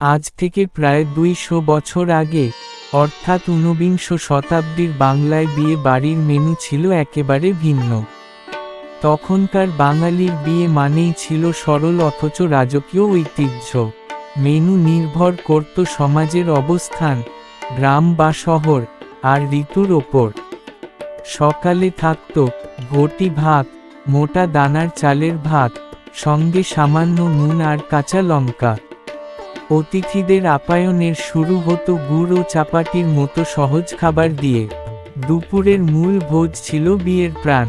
আজ থেকে প্রায় দুইশো বছর আগে, অর্থাৎ ঊনবিংশ শতাব্দীর বাংলায় বিয়ে বাড়ির মেনু ছিল একেবারে ভিন্ন। তখনকার বাঙালির বিয়ে মানেই ছিল সরল অথচ রাজকীয় ঐতিহ্য। মেনু নির্ভর করত সমাজের অবস্থান, গ্রাম বা শহর, আর ঋতুর ওপর। সকালে থাকত ঘটি ভাত, মোটা দানার চালের ভাত, সঙ্গে সামান্য নুন আর কাঁচা লঙ্কা। অতিথিদের আপ্যায়নের শুরু হতো গুড় ও চাপাটির মতো সহজ খাবার দিয়ে। দুপুরের মূল ভোজ ছিল বিয়ের প্রাণ।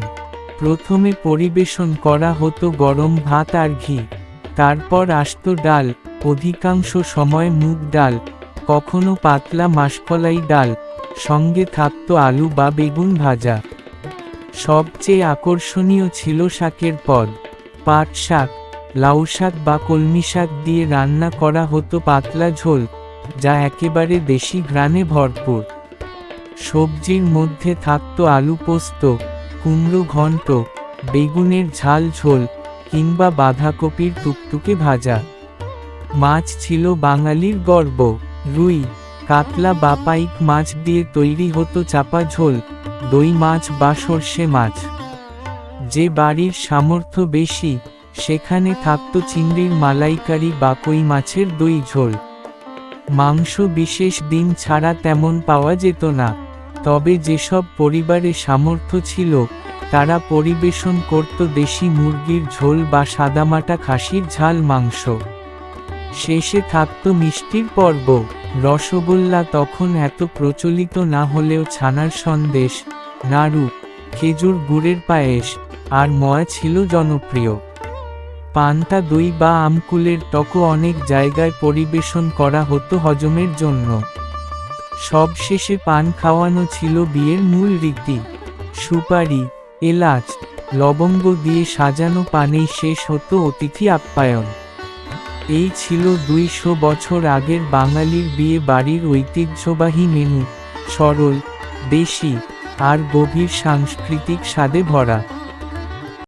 প্রথমে পরিবেশন করা হতো গরম ভাত আর ঘি। তারপর আসতো ডাল, অধিকাংশ সময় মুগ ডাল, কখনো পাতলা মাসকলাই ডাল, সঙ্গে থাকতো আলু বা বেগুন ভাজা। সবচেয়ে আকর্ষণীয় ছিল শাকের পদ, পাট শাক। লাউ শাক বা কলমি শাক দিয়ে রান্না করা হতো পাতলা ঝোল, যা একেবারে দেশি ঘ্রাণে ভরপুর। সবজির মধ্যে থাকতো আলু পোস্ত, কুমড়ো ঘন্ট, বেগুনের ঝাল ঝোল কিংবা বাঁধাকপির টুকটুকে ভাজা। মাছ ছিল বাঙালির গর্ব, রুই, কাতলা বা পাইক মাছ দিয়ে তৈরি হতো চাপা ঝোল, দই মাছ বা সর্ষে মাছ। যে বাড়ির সামর্থ্য বেশি সেখানে থাকত চিংড়ির মালাইকারি বা কই মাছের দই ঝোল। মাংস বিশেষ দিন ছাড়া তেমন পাওয়া যেত না। তবে যেসব পরিবারে সামর্থ্য ছিল, তারা পরিবেশন করত দেশি মুরগির ঝোল বা সাদামাটা খাসির ঝাল মাংস। শেষে থাকত মিষ্টির পর্ব। রসগোল্লা তখন এত প্রচলিত না হলেও ছানার সন্দেশ, নাড়ু, খেজুর গুড়ের পায়েস, আর ময়া ছিল জনপ্রিয়। পান্তা দই বা আমকুলের টকও অনেক জায়গায় পরিবেশন করা হতো হজমের জন্য। সবশেষে পান খাওয়ানো ছিল বিয়ের মূল রীতি। সুপারি, এলাচ, লবঙ্গ দিয়ে সাজানো পানেই শেষ হতো অতিথি আপ্যায়ন। এই ছিল দুইশো বছর আগের বাঙালির বিয়ে বাড়ির ঐতিহ্যবাহী মেনু, সরল, দেশি, আর গভীর সাংস্কৃতিক স্বাদে ভরা।